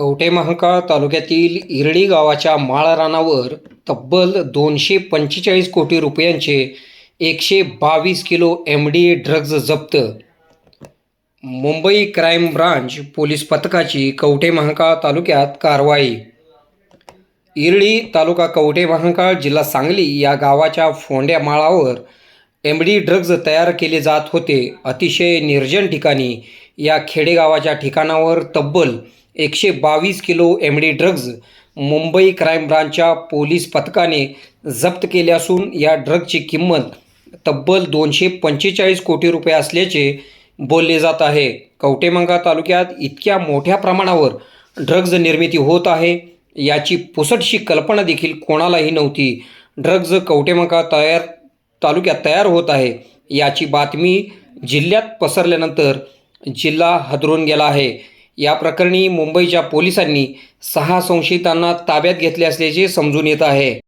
कवठेमहांकाळ तालुक्यातील इरडी गावाच्या माळरानावर तब्बल दोनशे पंचेचाळीस कोटी रुपयांचे एकशे बावीस किलो एम डी ड्रग्ज जप्त. मुंबई क्राईम ब्रांच पोलीस पथकाची कवठेमहांकाळ तालुक्यात कारवाई. इरडी तालुका कवठेमहांकाळ जिल्हा सांगली या गावाच्या फोंड्या माळावर एम डी ड्रग्ज तयार केले जात होते. अतिशय निर्जन ठिकाणी या खेडेगावाच्या ठिकाणावर तब्बल एकशे बावीस kilo M D drugs Mumbai crime ब्रांचच्या police पथकाने जप्त केले असून या ड्रगची किंमत तब्बल दोनशे पंचेचाळीस कोटी रुपये असल्याचे बोलले जात आहे. कवटेमंगा तालुक्यात इतक्या मोठ्या प्रमाणावर ड्रग्ज निर्मिती होत आहे याची पुसटशी कल्पना देखील कोणालाही नव्हती. ड्रग्ज कवटेमंगा तयार तालुक्यात तयार होत आहे याची बातमी जिल्ह्यात पसरल्यानंतर जिल्हा हदरून गेला आहे. या प्रकरणी मुंबईच्या पोलिसांनी सहा संशयितांना ताब्यात घेतले असल्याचे समजून येत आहे.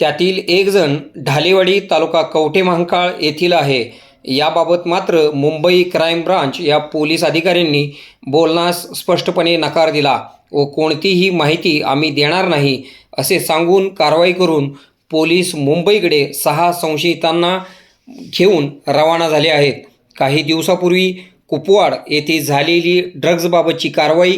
त्यातील एक जण ढालेवाडी तालुका कवठे महांकाळ येथील आहे. याबाबत मात्र मुंबई क्राईम ब्रांच या पोलीस अधिकाऱ्यांनी बोलण्यास स्पष्टपणे नकार दिला व कोणतीही माहिती आम्ही देणार नाही असे सांगून कारवाई करून पोलीस मुंबईकडे सहा संशयितांना घेऊन रवाना झाले आहेत. काही दिवसापूर्वी कुपवाड येथे झालेली ड्रग्जबाबतची कारवाई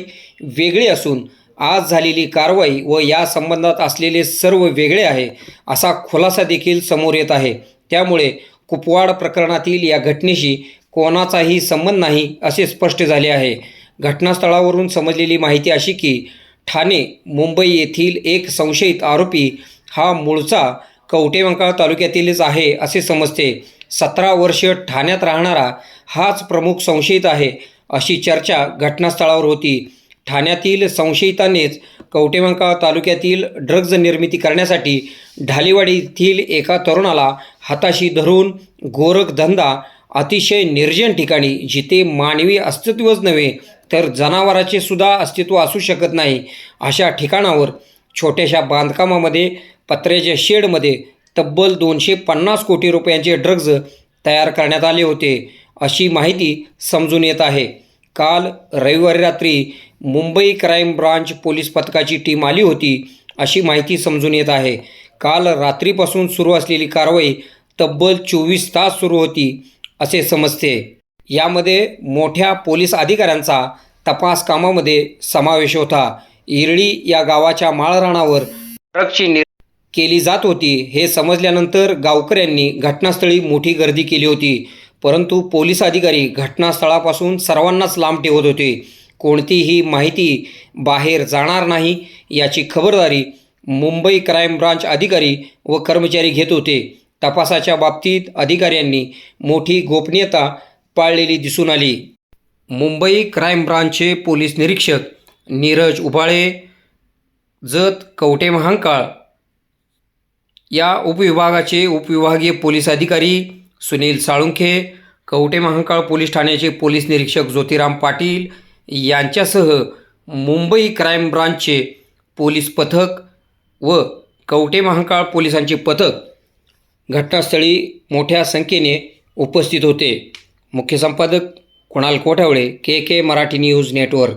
वेगळी असून आज झालेली कारवाई व या संबंधात असलेले सर्व वेगळे आहे असा खुलासा देखील समोर येत आहे. त्यामुळे कुपवाड प्रकरणातील या घटनेशी कोणाचाही संबंध नाही असे स्पष्ट झाले आहे. घटनास्थळावरून समजलेली माहिती अशी की ठाणे मुंबई येथील एक संशयित आरोपी हा मूळचा कवटेमंकाळ तालुक्यातीलच आहे असे समजते. सतरा वर्ष ठाण्यात राहणारा हाच प्रमुख संशयित आहे अशी चर्चा घटनास्थळावर होती. ठाण्यातील संशयितानेच कवटेमंका तालुक्यातील ड्रग्ज निर्मिती करण्यासाठी ढालेवाडी येथील एका तरुणाला हाताशी धरून गोरखधंदा अतिशय निर्जन ठिकाणी जिथे मानवी अस्तित्वच नव्हे तर जनावराचे सुद्धा अस्तित्व असू शकत नाही अशा ठिकाणावर छोट्याशा बांधकामामध्ये पत्र्याच्या शेडमध्ये तब्बल दोनशे पन्नास कोटी रुपयांचे ड्रग्ज तयार करण्यात आले होते. अशी माहिती समजून येत आहे. काल रविवारी रात्री मुंबई क्राईम ब्रांच पोलीस पथकाची टीम आली होती अशी माहिती समजून येत आहे. काल रात्रीपासून सुरू असलेली कारवाई तब्बल चोवीस तास सुरू होती असे समजते. यामध्ये मोठ्या पोलीस अधिकाऱ्यांचा तपास कामामध्ये समावेश होता. इरळी या गावाच्या माळरानावर ट्रकची केली जात होती हे समजल्यानंतर गावकऱ्यांनी घटनास्थळी मोठी गर्दी केली होती. परंतु पोलीस अधिकारी घटनास्थळापासून सर्वांनाच लांब ठेवत होते. कोणतीही माहिती बाहेर जाणार नाही याची खबरदारी मुंबई क्राईम ब्रांच अधिकारी व कर्मचारी घेत होते. तपासाच्या बाबतीत अधिकाऱ्यांनी मोठी गोपनीयता पाळलेली दिसून आली. मुंबई क्राईम ब्रांचचे पोलीस निरीक्षक नीरज उबाळे जत कवटे महांकाळ या उपविभागाचे उपविभागीय पोलीस अधिकारी सुनील साळुंखे कवटे महांकाळ पोलीस ठाण्याचे पोलीस निरीक्षक ज्योतिराम पाटील यांच्यासह मुंबई क्राईम ब्रांचचे पोलीस पथक व कवटे महांकाळ पोलिसांचे पथक घटनास्थळी मोठ्या संख्येने उपस्थित होते. मुख्य संपादक Kunal Kothawale K K Marathi news network.